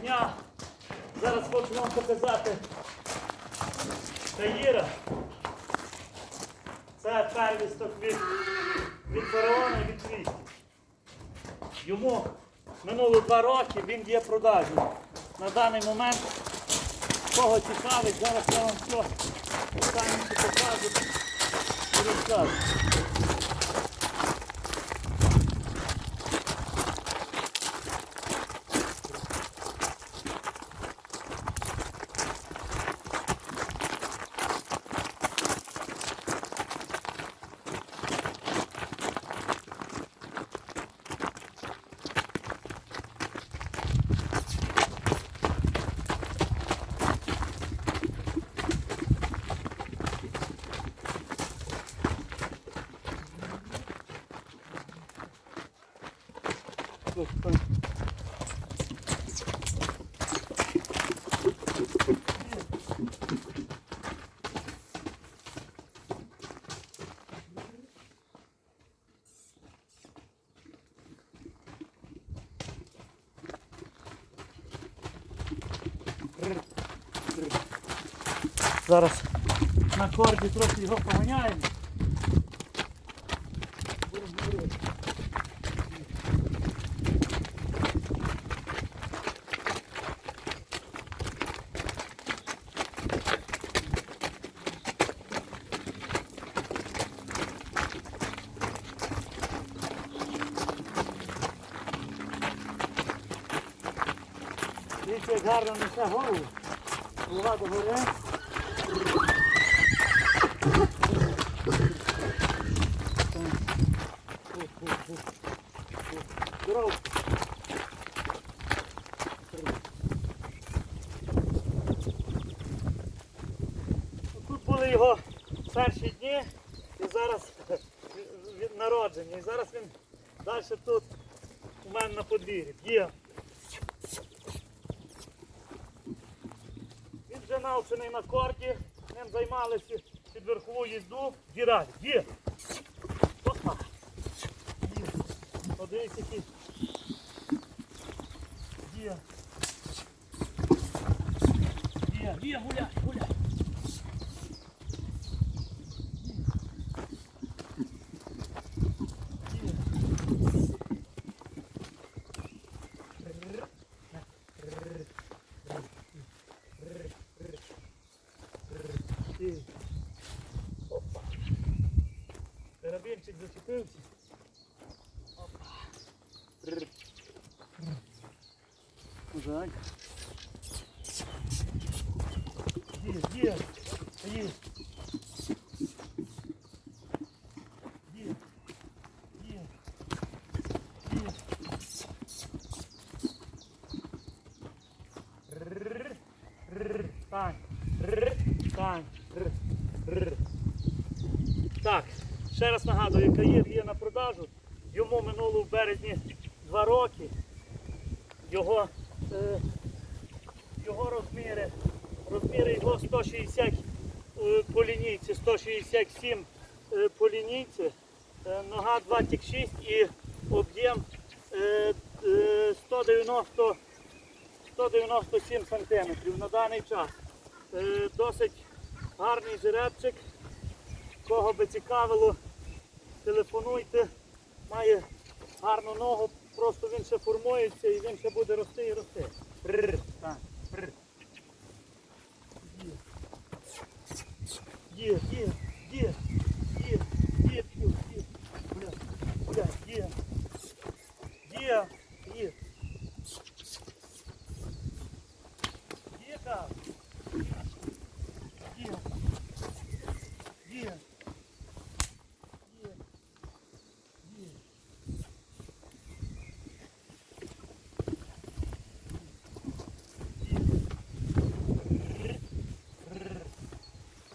дня. Зараз хочу вам показати Таїра. Це первісток від, від фараона від квітів. Йому минуло два роки, він є продажний. На даний момент кого цікавить, зараз я вам все останніше покажу і розкажу. Зараз на корді трохи його поганяємо. Дивіться, як гарно несе голову. Голова до гори. Здорово. Тут були його перші дні і зараз від народження. І зараз він далі тут у мене на подвір'ї. Є. Навчений на корді, ним займалися під верхову їзду. Діра, є. Опа. Є. Подивіться, який. Є. Є, є, гуляй, гуляй. Є. Є. Опа. Карабінчик зачепився. Опа. Рр. Є, є, є. Тань. Тань. Так, ще раз нагадую, каїр є на продажу. Йому минуло в березні два роки. Його, е, його розміри, розміри його 160 е, по лінійці, 167 е, по лінійці, е, нога 26 і об'єм е, е, 190, 197 сантиметрів на даний час. Е, досить гарний жеребчик. Кого би цікавило, телефонуйте. Має гарну ногу, просто він ще формується і він ще буде рости і рости. Рр, так, рр. Є, є, є, є, є, є, є, є, є, є. Є, так. Є. Є. Є. Є.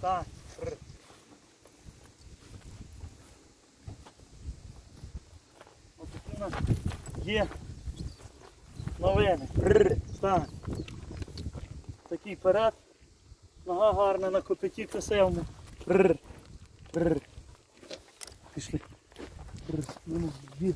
Так. Р. Нас є новини. Так. Такий перед. Нога гарна на копиті красивому. Пішли. Р. Ну, дві.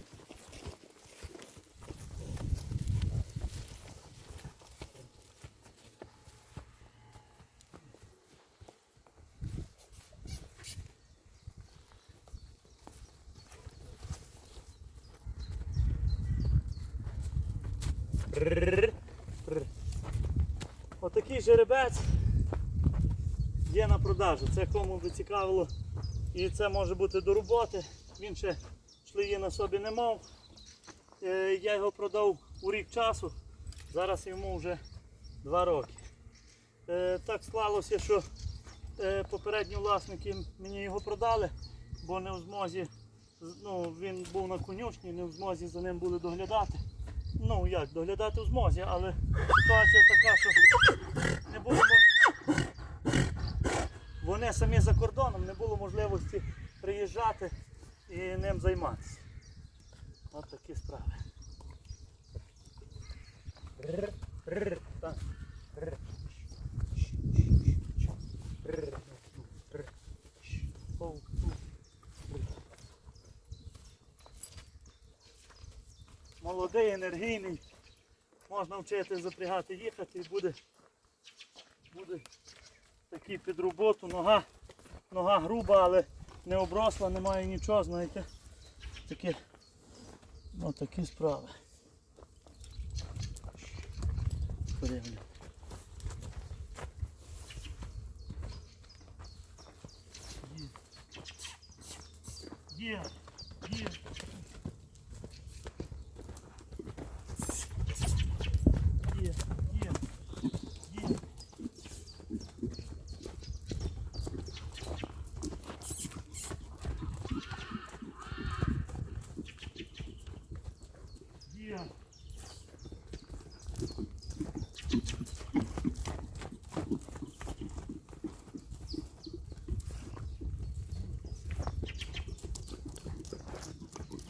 Отакий жеребець є на продажу. Це кому би цікавило. І це може бути до роботи. Він ще шлеї на собі не мав. Я його продав у рік часу. Зараз йому вже 2 роки. Так склалося, що попередні власники мені його продали, бо не в змозі, ну, він був на конюшні, не в змозі за ним були доглядати. Ну як, доглядати в змозі, але ситуація така, що не було. Вони самі за кордоном, не було можливості приїжджати і ним займатися. От такі справи. Так. Рр. Рр, рр. Оу, оу. Рр. Молодий, енергійний. Можна вчити запрягати їхати і буде, буде такий під роботу. Нога, нога груба, але не обросла, немає нічого, знаєте. Такі, ну, такі справи. Є, є. Є, є, є. Є.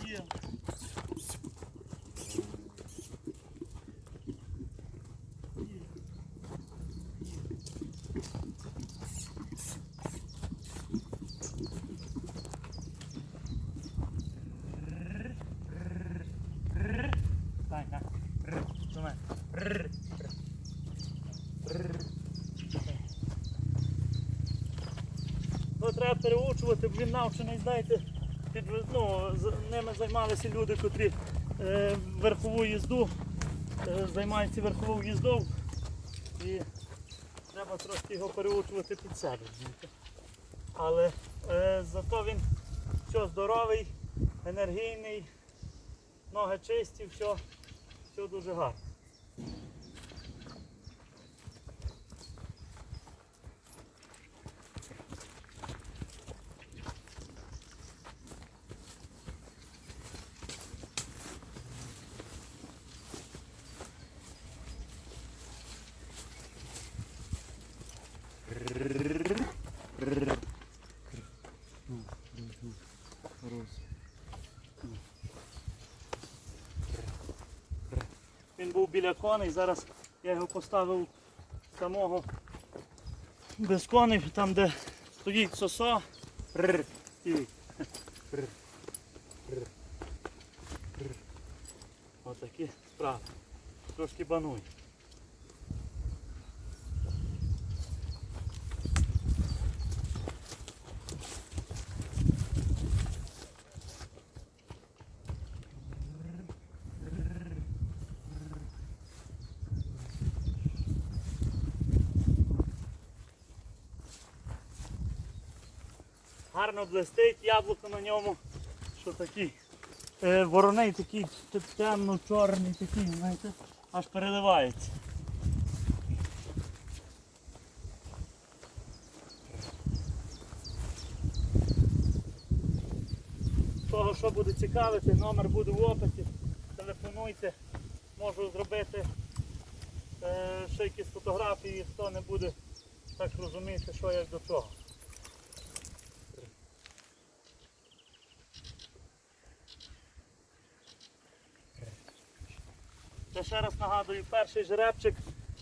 Є. Є. Дай, на. Рр, до мене. Рр, рр. Рр. Ну, треба переучувати, бо він навчений, знаєте, під, ну, ними займалися люди, котрі е, верхову їзду, е, займаються верховою їздою. І треба трошки його переучувати під себе. знаєте. Але е, зато він все здоровий, енергійний, ноги чисті, все, все дуже гарно. Він був біля коней, зараз я його поставив самого без коней, там де стоїть рр. Отакі справи. Трошки бануй. Гарно блистить, яблуко на ньому, що такий е, вороний такий темно-чорний такий, знаєте, аж переливається. Того, що буде цікавити, номер буде в описі. Телефонуйте, можу зробити е, ще якісь фотографії, хто не буде так розуміти, що як до чого. Це ще раз нагадую, перший жеребчик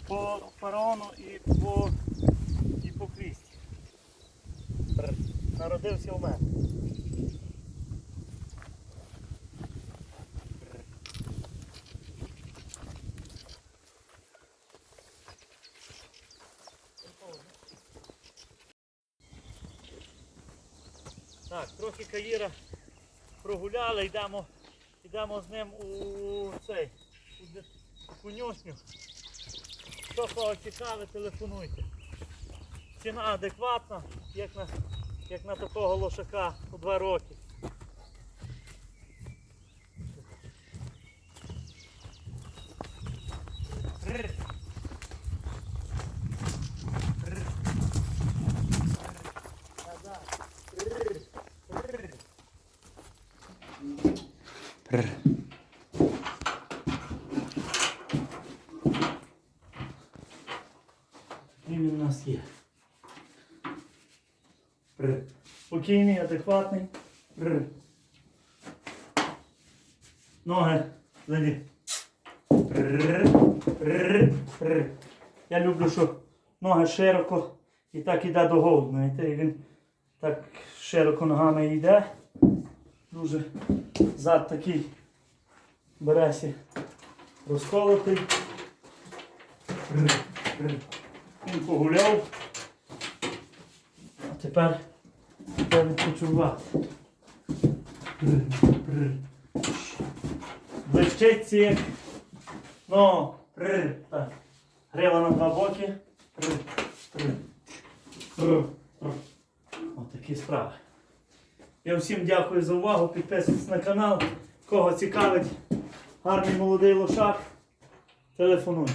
по фараону і по, і по хвісті. Народився у мене. Так, трохи каїра прогуляли, йдемо, йдемо з ним у цей конюшню. Хто кого цікавить, телефонуйте. Ціна адекватна, як на, як на такого лошака у 2 роки. Рр. Рр. Назад. Рр. Рр. Такий він у нас є. Р. Спокійний, адекватний. Ноги ззаді. Я люблю, що ноги широко і так іде до голову, знаєте, і він так широко ногами йде. Дуже зад такий бересі розколотий. Він погуляв. А тепер треба відпочивати. Блищиться. Ну, р, так. Грива на два боки. Р, р. Отакі справи. Я всім дякую за увагу. Підписуйтесь на канал. Кого цікавить гарний молодий лошак, телефонуйте.